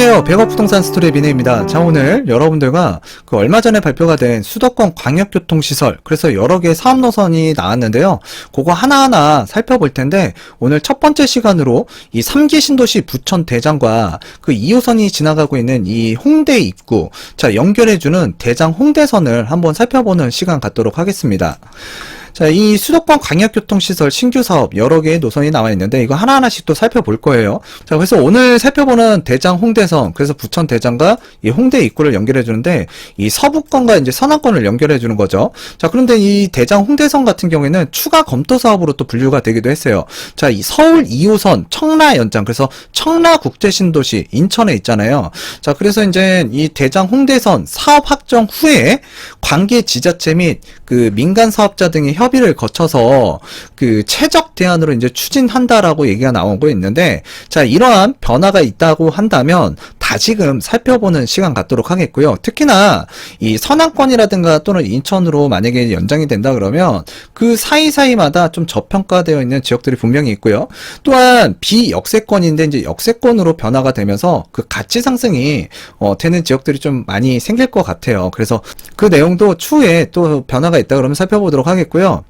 안녕하세요. 백업부동산 스토리의 미네입니다. 자, 오늘 여러분들과 그 얼마 전에 발표가 된 수도권 광역교통시설, 그래서 여러 개의 사업 노선이 나왔는데요. 그거 하나하나 살펴볼 텐데, 오늘 첫 번째 시간으로 이 3기 신도시 부천 대장과 그 2호선이 지나가고 있는 이 홍대 입구, 자, 연결해주는 대장 홍대선을 한번 살펴보는 시간 갖도록 하겠습니다. 자, 이 수도권 광역교통시설 신규 사업 여러 개의 노선이 나와 있는데 이거 하나하나씩 또 살펴볼 거예요. 자, 그래서 오늘 살펴보는 대장 홍대선, 그래서 부천 대장과 이 홍대 입구를 연결해 주는데 이 서부권과 이제 서남권을 연결해 주는 거죠. 자, 그런데 이 대장 홍대선 같은 경우에는 추가 검토 사업으로 또 분류가 되기도 했어요. 자, 이 서울 2호선 청라 연장, 그래서 청라 국제신도시 인천에 있잖아요. 자, 그래서 이제 이 대장 홍대선 사업 확정 후에 관계 지자체 및 그 민간 사업자 등의 협의를 거쳐서 그 최적 대안으로 이제 추진한다라고 얘기가 나오고 있는데 자 이러한 변화가 있다고 한다면 다시금 살펴보는 시간 갖도록 하겠고요. 특히나 이 서남권이라든가 또는 인천으로 만약에 연장이 된다 그러면 그 사이사이마다 좀 저평가되어 있는 지역들이 분명히 있고요. 또한 비역세권인데 이제 역세권으로 변화가 되면서 그 가치 상승이 어, 되는 지역들이 좀 많이 생길 것 같아요. 그래서 그 내용도 추후에 또 변화가 있다 그러면 살펴보도록 하겠고요.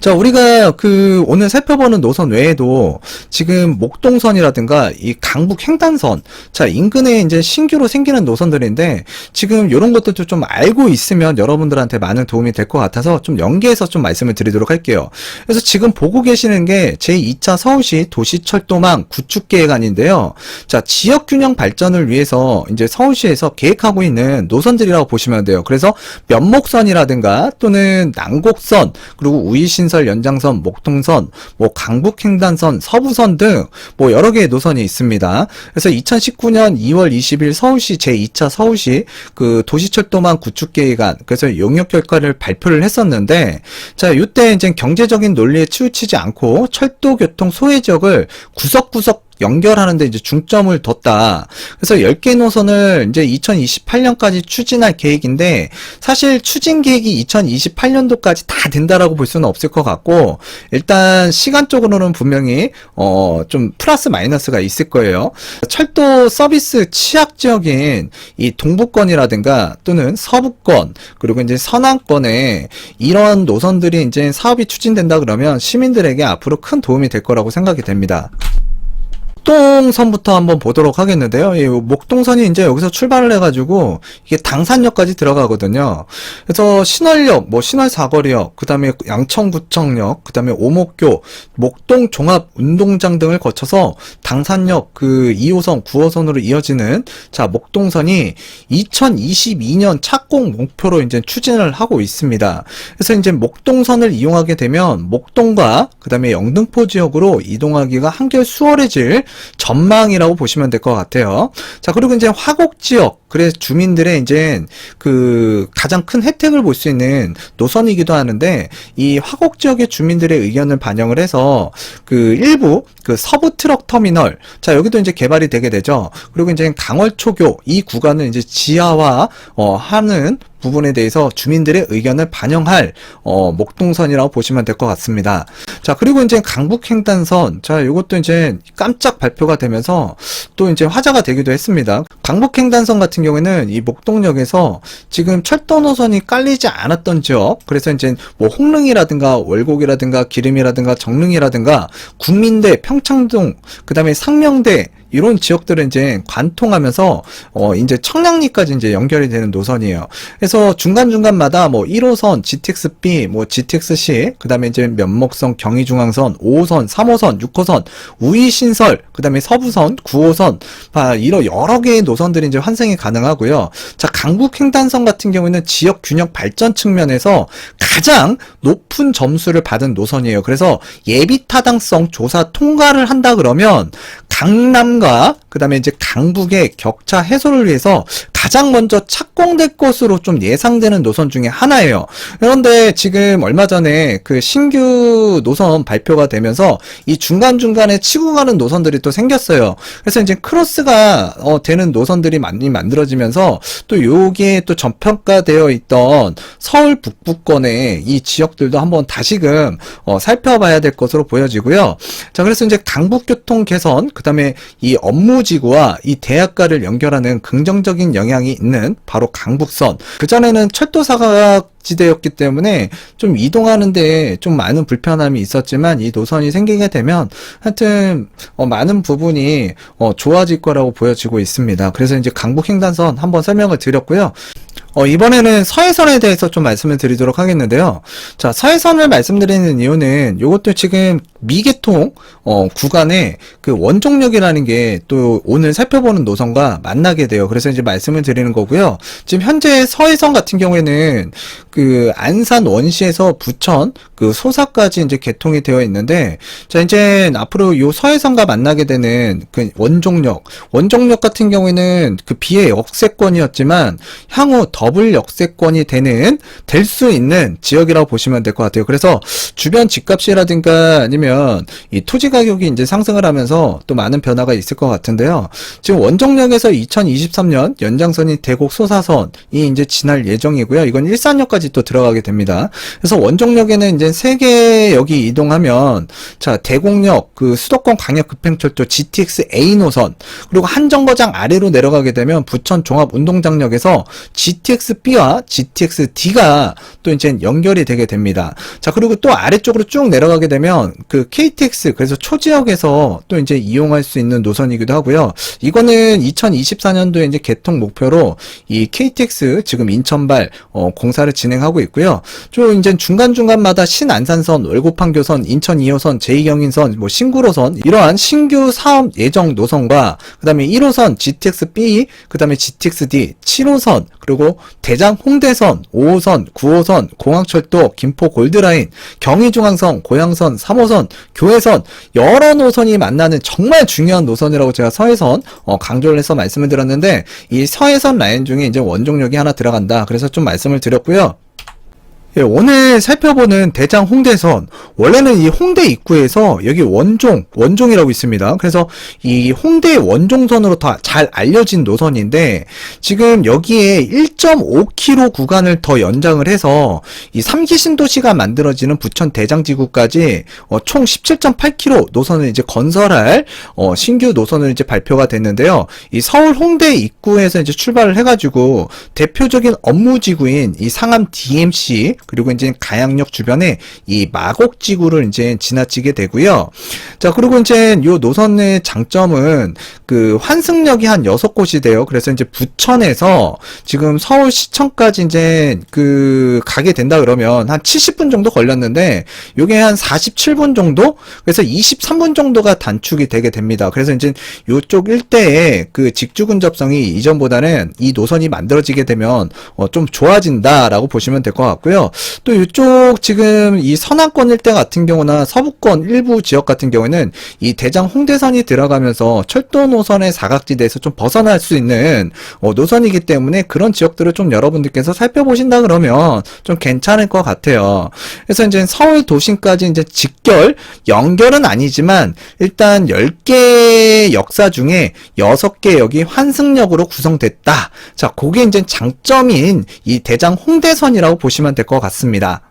자, 우리가 그 오늘 살펴보는 노선 외에도 지금 목동선이라든가 이 강북 횡단선, 자, 인근에 이제 신규로 생기는 노선들인데 지금 이런 것들도 좀 알고 있으면 여러분들한테 많은 도움이 될 것 같아서 좀 연계해서 좀 말씀을 드리도록 할게요. 그래서 지금 보고 계시는 게 제2차 서울시 도시철도망 구축 계획안인데요. 자, 지역 균형 발전을 위해서 이제 서울시에서 계획하고 있는 노선들이라고 보시면 돼요. 그래서 면목선이라든가 또는 난곡선, 그리고 우이신설 연장선, 목동선, 뭐 강북횡단선, 서부선 등 뭐 여러 개의 노선이 있습니다. 그래서 2019년 2월 20일 서울시 제2차 서울시 그 도시철도망 구축 계획안 그래서 용역 결과를 발표를 했었는데 자 이때 이제 경제적인 논리에 치우치지 않고 철도 교통 소외 지역을 구석구석 연결하는데 이제 중점을 뒀다. 그래서 10개 노선을 이제 2028년까지 추진할 계획인데 사실 추진 계획이 2028년도까지 다 된다라고 볼 수는 없을 것 같고 일단 시간적으로는 분명히 어 좀 플러스 마이너스가 있을 거예요. 철도 서비스 취약 지역인 이 동부권이라든가 또는 서부권 그리고 이제 서남권에 이런 노선들이 이제 사업이 추진된다 그러면 시민들에게 앞으로 큰 도움이 될 거라고 생각이 됩니다. 목동선부터 한번 보도록 하겠는데요. 이 목동선이 이제 여기서 출발을 해가지고 이게 당산역까지 들어가거든요. 그래서 신월역, 뭐 신월 사거리역, 그 다음에 양천구청역, 그 다음에 오목교, 목동 종합 운동장 등을 거쳐서 당산역 그 2호선, 9호선으로 이어지는 자 목동선이 2022년 착공 목표로 이제 추진을 하고 있습니다. 그래서 이제 목동선을 이용하게 되면 목동과 그 다음에 영등포 지역으로 이동하기가 한결 수월해질 전망이라고 보시면 될 것 같아요. 자, 그리고 이제 화곡 지역, 그래 주민들의 이제 그 가장 큰 혜택을 볼 수 있는 노선이기도 하는데 이 화곡 지역의 주민들의 의견을 반영을 해서 그 일부 그 서부 트럭 터미널 자 여기도 이제 개발이 되게 되죠. 그리고 이제 강월초교 이 구간은 이제 지하화 어 하는 부분에 대해서 주민들의 의견을 반영할 어, 목동선이라고 보시면 될 것 같습니다. 자 그리고 이제 강북횡단선 자 이것도 이제 깜짝 발표가 되면서 또 이제 화제가 되기도 했습니다. 강북횡단선 같은 경우에는 이 목동역에서 지금 철도 노선이 깔리지 않았던 지역 그래서 이제 뭐 홍릉이라든가 월곡이라든가 기름이라든가 정릉이라든가 국민대 평창동 그 다음에 상명대 이런 지역들은 이제 관통하면서 어 이제 청량리까지 이제 연결이 되는 노선이에요. 그래서 중간 중간마다 뭐 1호선, GTX-B, 뭐 GTX-C, 그다음에 이제 면목선, 경의중앙선, 5호선, 3호선, 6호선, 우이신설, 그다음에 서부선, 9호선, 아, 이런 여러 개의 노선들이 이제 환승이 가능하고요. 자 강북 횡단선 같은 경우에는 지역 균형 발전 측면에서 가장 높은 점수를 받은 노선이에요. 그래서 예비 타당성 조사 통과를 한다 그러면 강남 과 그 다음에 이제 강북의 격차 해소를 위해서 가장 먼저 착공될 것으로 좀 예상되는 노선 중에 하나예요. 그런데 지금 얼마 전에 그 신규 노선 발표가 되면서 이 중간중간에 치고 가는 노선들이 또 생겼어요. 그래서 이제 크로스가 어, 되는 노선들이 많이 만들어지면서 또 요게 또 전평가되어 있던 서울 북부권의 이 지역들도 한번 다시금 어, 살펴봐야 될 것으로 보여지고요. 자, 그래서 이제 강북교통 개선, 그 다음에 이 업무 업무지구와 이 대학가를 연결하는 긍정적인 영향이 있는 바로 강북선. 그전에는 철도 사각지대였기 때문에 좀 이동하는데 좀 많은 불편함이 있었지만 이 노선이 생기게 되면 하여튼 어, 많은 부분이 어, 좋아질 거라고 보여지고 있습니다. 그래서 이제 강북 횡단선 한번 설명을 드렸고요. 어, 이번에는 서해선에 대해서 좀 말씀을 드리도록 하겠는데요. 자, 서해선을 말씀드리는 이유는 이것도 지금 미개통 어, 구간에 그 원종역이라는 게 또 오늘 살펴보는 노선과 만나게 돼요. 그래서 이제 말씀을 드리는 거고요. 지금 현재 서해선 같은 경우에는 그 안산 원시에서 부천 그 소사까지 이제 개통이 되어 있는데 자 이제 앞으로 요 서해선과 만나게 되는 그 원종역 원종역 같은 경우에는 그 비의 역세권이었지만 향후 더블 역세권이 되는 될 수 있는 지역이라고 보시면 될 것 같아요. 그래서 주변 집값이라든가 아니면 이 토지 가격이 이제 상승을 하면서 또 많은 변화가 있을 것 같은데요. 지금 원종역에서 2023년 연장선이 대곡 소사선이 이제 지날 예정이고요. 이건 일산역까지 또 들어가게 됩니다. 그래서 원종역에는 이제 세 개 역이 이동하면 자 대곡역 그 수도권 광역 급행철도 GTX A 노선 그리고 한 정거장 아래로 내려가게 되면 부천 종합 운동장역에서 GTX B와 GTX D가 또 이제 연결이 되게 됩니다. 자 그리고 또 아래쪽으로 쭉 내려가게 되면 그 KTX 그래서 초지역에서 또 이제 이용할 수 있는 노선이기도 하고요. 이거는 2024년도에 이제 개통 목표로 이 KTX 지금 인천발 어, 공사를 진행하고 있고요. 좀 이제 중간 중간마다 신안산선, 월곡판교선, 인천 2호선, 제2경인선, 뭐 신구로선 이러한 신규 사업 예정 노선과 그다음에 1호선 GTX B, 그다음에 GTX D, 7호선 그리고 대장 홍대선, 5호선, 9호선, 공항철도, 김포 골드라인, 경의중앙선, 고양선, 3호선, 교회선 여러 노선이 만나는 정말 중요한 노선이라고 제가 서해선 어, 강조를 해서 말씀을 드렸는데 이 서해선 라인 중에 이제 원종역이 하나 들어간다. 그래서 좀 말씀을 드렸고요. 예, 오늘 살펴보는 대장 홍대선 원래는 이 홍대 입구에서 여기 원종 원종이라고 있습니다. 그래서 이 홍대 원종선으로 다 잘 알려진 노선인데 지금 여기에 1.5km 구간을 더 연장을 해서 이 3기 신도시가 만들어지는 부천 대장지구까지 어, 총 17.8km 노선을 이제 건설할 어, 신규 노선을 이제 발표가 됐는데요. 이 서울 홍대 입구에서 이제 출발을 해가지고 대표적인 업무지구인 이 상암 DMC 그리고 이제 가양역 주변에 이 마곡지구를 이제 지나치게 되고요. 자, 그리고 이제 요 노선의 장점은 그 환승역이 한 6곳이 돼요. 그래서 이제 부천에서 지금 서울 시청까지 이제 그 가게 된다 그러면 한 70분 정도 걸렸는데 요게 한 47분 정도? 그래서 23분 정도가 단축이 되게 됩니다. 그래서 이제 요쪽 일대에 그 직주 근접성이 이전보다는 이 노선이 만들어지게 되면 어, 좀 좋아진다라고 보시면 될 것 같고요. 또 이쪽 지금 이 서남권 일대 같은 경우나 서부권 일부 지역 같은 경우에는 이 대장 홍대선이 들어가면서 철도 노선의 사각지대에서 좀 벗어날 수 있는 어, 노선이기 때문에 그런 지역들을 좀 여러분들께서 살펴보신다 그러면 좀 괜찮을 것 같아요. 그래서 이제 서울 도심까지 이제 직결 연결은 아니지만 일단 10개 역사 중에 6개 역이 환승역으로 구성됐다. 자, 그게 이제 장점인 이 대장 홍대선이라고 보시면 될것 같습니다.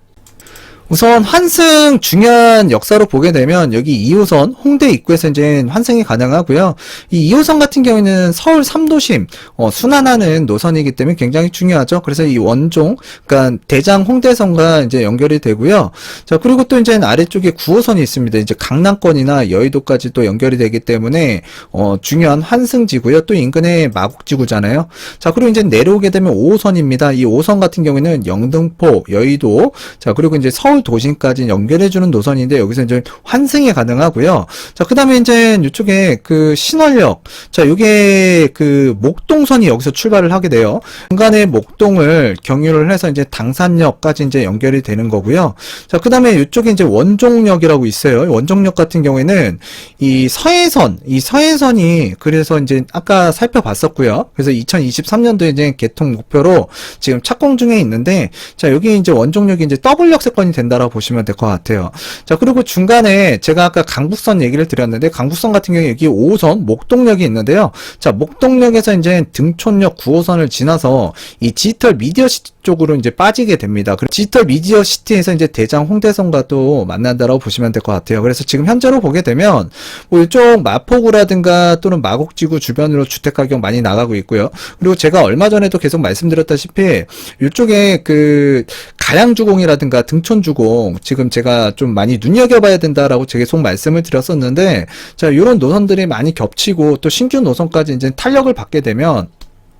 우선 환승 중요한 역사로 보게 되면 여기 2호선 홍대 입구에서 이제 환승이 가능하고요. 이 2호선 같은 경우에는 서울 3도심 어, 순환하는 노선이기 때문에 굉장히 중요하죠. 그래서 이 원종 그러니까 대장 홍대선과 이제 연결이 되고요. 자 그리고 또 이제 아래쪽에 9호선이 있습니다. 이제 강남권이나 여의도까지 또 연결이 되기 때문에 어, 중요한 환승지고요. 또 인근에 마곡지구잖아요. 자 그리고 이제 내려오게 되면 5호선입니다. 이 5호선 같은 경우에는 영등포, 여의도 자 그리고 이제 서울 서울 도심까지 연결해주는 노선인데 여기서 이제 환승이 가능하고요. 자, 그 다음에 이제 이쪽에 그 신월역. 자, 요게 그 목동선이 여기서 출발을 하게 돼요. 중간에 목동을 경유를 해서 이제 당산역까지 이제 연결이 되는 거고요. 자, 그 다음에 이쪽에 이제 원종역이라고 있어요. 원종역 같은 경우에는 이 서해선, 이 서해선이 그래서 이제 아까 살펴봤었고요. 그래서 2023년도에 이제 개통 목표로 지금 착공 중에 있는데 자, 여기 이제 원종역이 이제 더블 역세권이 되는 된다라고 보시면 될 것 같아요. 자, 그리고 중간에 제가 아까 강북선 얘기를 드렸는데 강북선 같은 경우에 여기 5호선 목동역이 있는데요. 자, 목동역에서 이제 등촌역 9호선을 지나서 이 디지털 미디어 시티 쪽으로 이제 빠지게 됩니다. 그리고 디지털 미디어 시티에서 이제 대장 홍대선과 또 만난다라고 보시면 될 것 같아요. 그래서 지금 현재로 보게 되면 뭐 이쪽 마포구라든가 또는 마곡지구 주변으로 주택 가격 많이 나가고 있고요. 그리고 제가 얼마 전에도 계속 말씀드렸다시피 이쪽에 그 가양주공이라든가 등촌주공 지금 제가 좀 많이 눈여겨봐야 된다라고 계속 말씀을 드렸었는데 자 이런 노선들이 많이 겹치고 또 신규 노선까지 이제 탄력을 받게 되면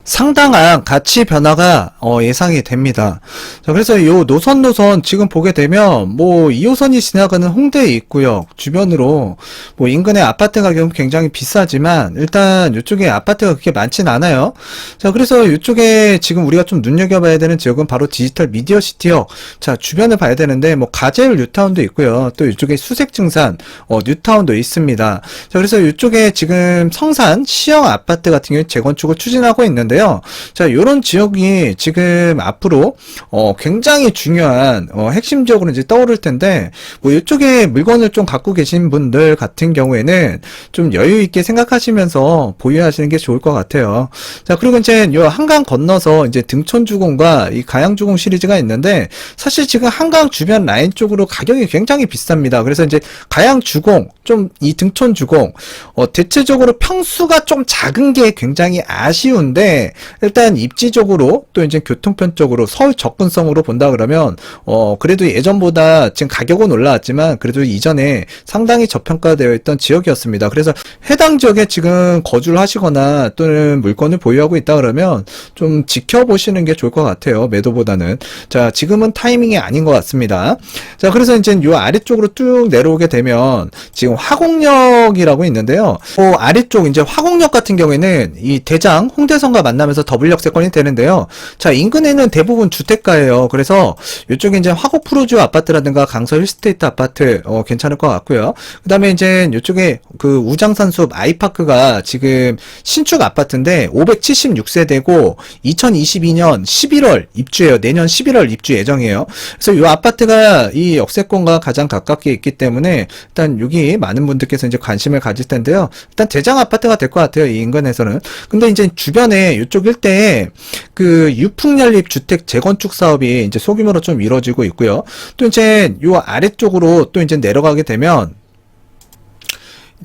상당한 가치 변화가 어, 예상이 됩니다. 자, 그래서 이 노선 노선 지금 보게 되면 뭐 2호선이 지나가는 홍대 입구역 주변으로 뭐 인근의 아파트 가격은 굉장히 비싸지만 일단 이쪽에 아파트가 그렇게 많진 않아요. 자, 그래서 이쪽에 지금 우리가 좀 눈여겨봐야 되는 지역은 바로 디지털 미디어 시티역. 자, 주변을 봐야 되는데 뭐 가재울 뉴타운도 있고요. 또 이쪽에 수색증산 어, 뉴타운도 있습니다. 자, 그래서 이쪽에 지금 성산 시형 아파트 같은 경우 재건축을 추진하고 있는데 요. 자, 요런 지역이 지금 앞으로 어, 굉장히 중요한 어, 핵심 지역으로 이제 떠오를 텐데 뭐 이쪽에 물건을 좀 갖고 계신 분들 같은 경우에는 좀 여유 있게 생각하시면서 보유하시는 게 좋을 것 같아요. 자, 그리고 이제 요 한강 건너서 이제 등촌주공과 이 가양주공 시리즈가 있는데 사실 지금 한강 주변 라인 쪽으로 가격이 굉장히 비쌉니다. 그래서 이제 가양주공 좀 이 등촌주공 어, 대체적으로 평수가 좀 작은 게 굉장히 아쉬운데 일단 입지적으로 또 이제 교통편적으로 서울 접근성으로 본다 그러면 어 그래도 예전보다 지금 가격은 올라왔지만 그래도 이전에 상당히 저평가되어 있던 지역이었습니다. 그래서 해당 지역에 지금 거주를 하시거나 또는 물건을 보유하고 있다 그러면 좀 지켜보시는 게 좋을 것 같아요. 매도보다는. 자, 지금은 타이밍이 아닌 것 같습니다. 자, 그래서 이제 요 아래쪽으로 쭉 내려오게 되면 지금 화곡역이라고 있는데요. 그 아래쪽 이제 화곡역 같은 경우에는 이 대장 홍대선과 만 나면서 더블 역세권이 되는데요. 자, 인근에는 대부분 주택가예요. 그래서 이쪽에 이제 화곡 프로주 아파트라든가 강서 힐스테이트 아파트 어, 괜찮을 것 같고요. 그다음에 이제 이쪽에 그 우장산숲 아이파크가 지금 신축 아파트인데 576세대고 2022년 11월 입주예요. 내년 11월 입주 예정이에요. 그래서 이 아파트가 이 역세권과 가장 가깝게 있기 때문에 일단 여기 많은 분들께서 이제 관심을 가질 텐데요. 일단 대장 아파트가 될 것 같아요. 이 인근에서는. 근데 이제 주변에 이쪽 일대에 그 유풍연립 주택 재건축 사업이 이제 소규모로 좀 이루어지고 있고요. 또 이제 요 아래쪽으로 또 이제 내려가게 되면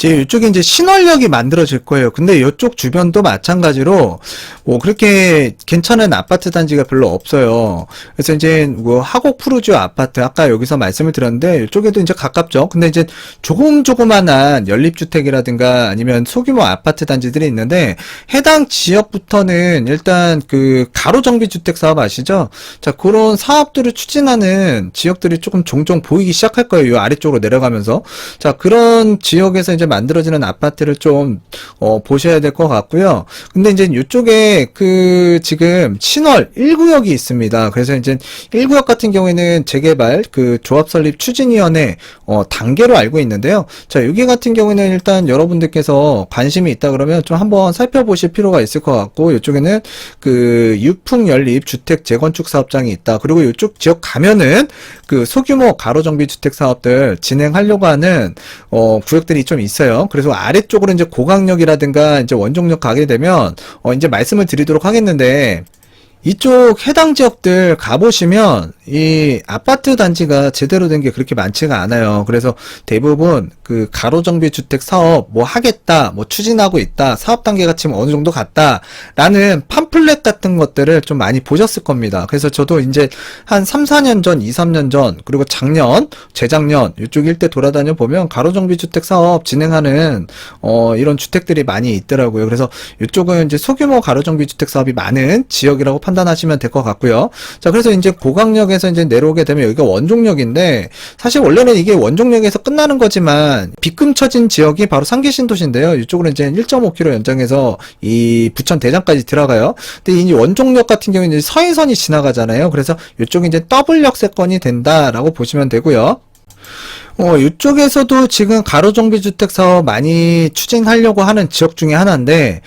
이제 이쪽에 이제 신월역이 만들어질 거예요. 근데 이쪽 주변도 마찬가지로 뭐 그렇게 괜찮은 아파트 단지가 별로 없어요. 그래서 이제 뭐 하곡 푸르지오 아파트 아까 여기서 말씀을 드렸는데 이쪽에도 이제 가깝죠. 근데 이제 조금 조그만한 연립주택이라든가 아니면 소규모 아파트 단지들이 있는데 해당 지역부터는 일단 그 가로 정비 주택 사업 아시죠? 자 그런 사업들을 추진하는 지역들이 조금 종종 보이기 시작할 거예요. 이 아래쪽으로 내려가면서 자 그런 지역에서 이제 만들어지는 아파트를 좀 어, 보셔야 될 것 같고요. 근데 이제 이쪽에 그 지금 신월 1구역이 있습니다. 그래서 이제 1구역 같은 경우에는 재개발 그 조합 설립 추진위원회 어, 단계로 알고 있는데요. 자 여기 같은 경우에는 일단 여러분들께서 관심이 있다 그러면 좀 한번 살펴보실 필요가 있을 것 같고 이쪽에는 그 유풍 연립 주택 재건축 사업장이 있다. 그리고 이쪽 지역 가면은 그 소규모 가로정비 주택 사업들 진행하려고 하는 어, 구역들이 좀 있 어요. 그래서 아래쪽으로 이제 고강역이라든가 이제 원종역 가게 되면 어, 이제 말씀을 드리도록 하겠는데 이쪽 해당 지역들 가보시면 이 아파트 단지가 제대로 된 게 그렇게 많지가 않아요. 그래서 대부분 그 가로정비 주택 사업 뭐 하겠다, 뭐 추진하고 있다, 사업 단계가 지금 어느 정도 갔다라는 팜플렛 같은 것들을 좀 많이 보셨을 겁니다. 그래서 저도 이제 한 3, 4년 전, 2, 3년 전, 그리고 작년, 재작년 이쪽 일대 돌아다녀 보면 가로정비 주택 사업 진행하는 어 이런 주택들이 많이 있더라고요. 그래서 이쪽은 이제 소규모 가로정비 주택 사업이 많은 지역이라고 판단하시면 될 것 같고요. 자, 그래서 이제 고강역에 서 이제 내려오게 되면 여기가 원종역인데 사실 원래는 이게 원종역에서 끝나는 거지만 빗금 처진 지역이 바로 상계신도시인데요. 이쪽으로 이제 1.5km 연장해서 이 부천 대장까지 들어가요. 근데 이 원종역 같은 경우는 서해선이 지나가잖아요. 그래서 이쪽이 이제 더블 역세권이 된다라고 보시면 되고요. 어, 이쪽에서도 지금 가로정비 주택 사업 많이 추진하려고 하는 지역 중에 하나인데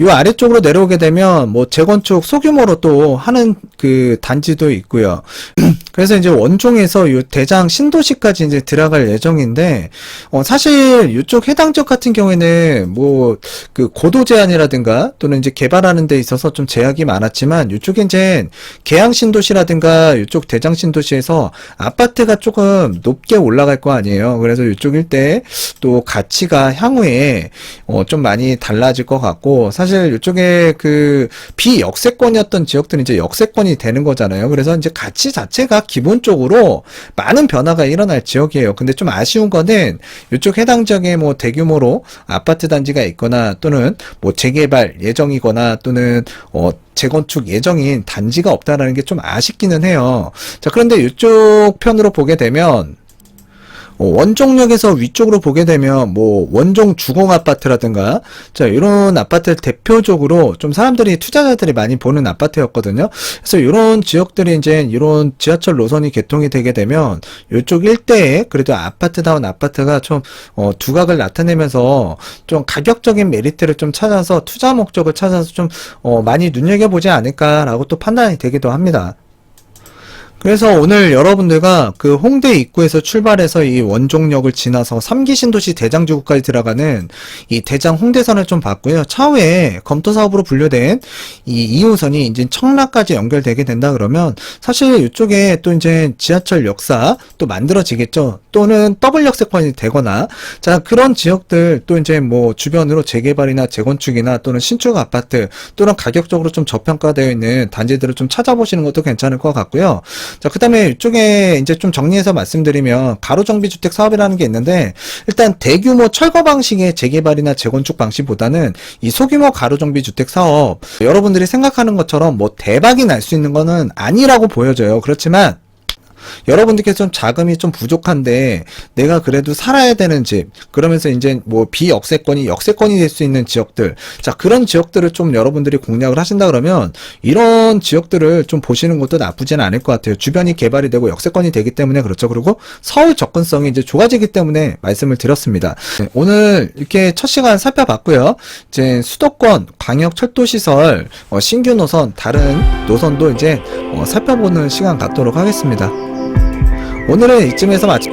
이 아래쪽으로 내려오게 되면 뭐 재건축 소규모로 또 하는 그 단지도 있고요. 그래서 이제 원종에서 요 대장 신도시까지 이제 들어갈 예정인데, 어, 사실 이쪽 해당 지역 같은 경우에는 뭐, 그 고도 제한이라든가 또는 이제 개발하는 데 있어서 좀 제약이 많았지만, 이쪽에 이제 계양 신도시라든가 이쪽 대장 신도시에서 아파트가 조금 높게 올라갈 거 아니에요. 그래서 이쪽 일대 또 가치가 향후에 어, 좀 많이 달라질 것 같고, 사실 이쪽에 그 비역세권이었던 지역들은 이제 역세권이 되는 거잖아요. 그래서 이제 가치 자체가 기본적으로 많은 변화가 일어날 지역이에요. 근데 좀 아쉬운 거는 이쪽 해당 지역에 뭐 대규모로 아파트 단지가 있거나 또는 뭐 재개발 예정이거나 또는 어 재건축 예정인 단지가 없다라는 게 좀 아쉽기는 해요. 자, 그런데 이쪽 편으로 보게 되면 어, 원종역에서 위쪽으로 보게 되면 뭐 원종 주공 아파트라든가 자 이런 아파트 대표적으로 좀 사람들이 투자자들이 많이 보는 아파트였거든요. 그래서 이런 지역들이 이제 이런 지하철 노선이 개통이 되게 되면 이쪽 일대에 그래도 아파트다운 아파트가 좀 어, 두각을 나타내면서 좀 가격적인 메리트를 좀 찾아서 투자 목적을 찾아서 좀 어, 많이 눈여겨보지 않을까라고 또 판단이 되기도 합니다. 그래서 오늘 여러분들과 그 홍대 입구에서 출발해서 이 원종역을 지나서 삼기 신도시 대장지구까지 들어가는 이 대장 홍대선을 좀 봤고요. 차후에 검토 사업으로 분류된 이 2호선이 이제 청라까지 연결되게 된다 그러면 사실 이쪽에 또 이제 지하철 역사 또 만들어지겠죠. 또는 더블 역세권이 되거나 자 그런 지역들 또 이제 뭐 주변으로 재개발이나 재건축이나 또는 신축 아파트 또는 가격적으로 좀 저평가되어 있는 단지들을 좀 찾아보시는 것도 괜찮을 것 같고요. 자, 그 다음에 이쪽에 이제 좀 정리해서 말씀드리면 가로정비주택 사업이라는 게 있는데 일단 대규모 철거 방식의 재개발이나 재건축 방식보다는 이 소규모 가로정비주택 사업 여러분들이 생각하는 것처럼 뭐 대박이 날 수 있는 거는 아니라고 보여져요. 그렇지만 여러분들께서 좀 자금이 좀 부족한데 내가 그래도 살아야 되는 집 그러면서 이제 뭐 비역세권이 역세권이 될 수 있는 지역들. 자 그런 지역들을 좀 여러분들이 공략을 하신다 그러면 이런 지역들을 좀 보시는 것도 나쁘지는 않을 것 같아요. 주변이 개발이 되고 역세권이 되기 때문에 그렇죠. 그리고 서울 접근성이 이제 좋아지기 때문에 말씀을 드렸습니다. 네, 오늘 이렇게 첫 시간 살펴봤고요. 이제 수도권 광역 철도 시설 어, 신규 노선 다른 노선도 이제 어, 살펴보는 시간 갖도록 하겠습니다. 오늘은 이쯤에서 마치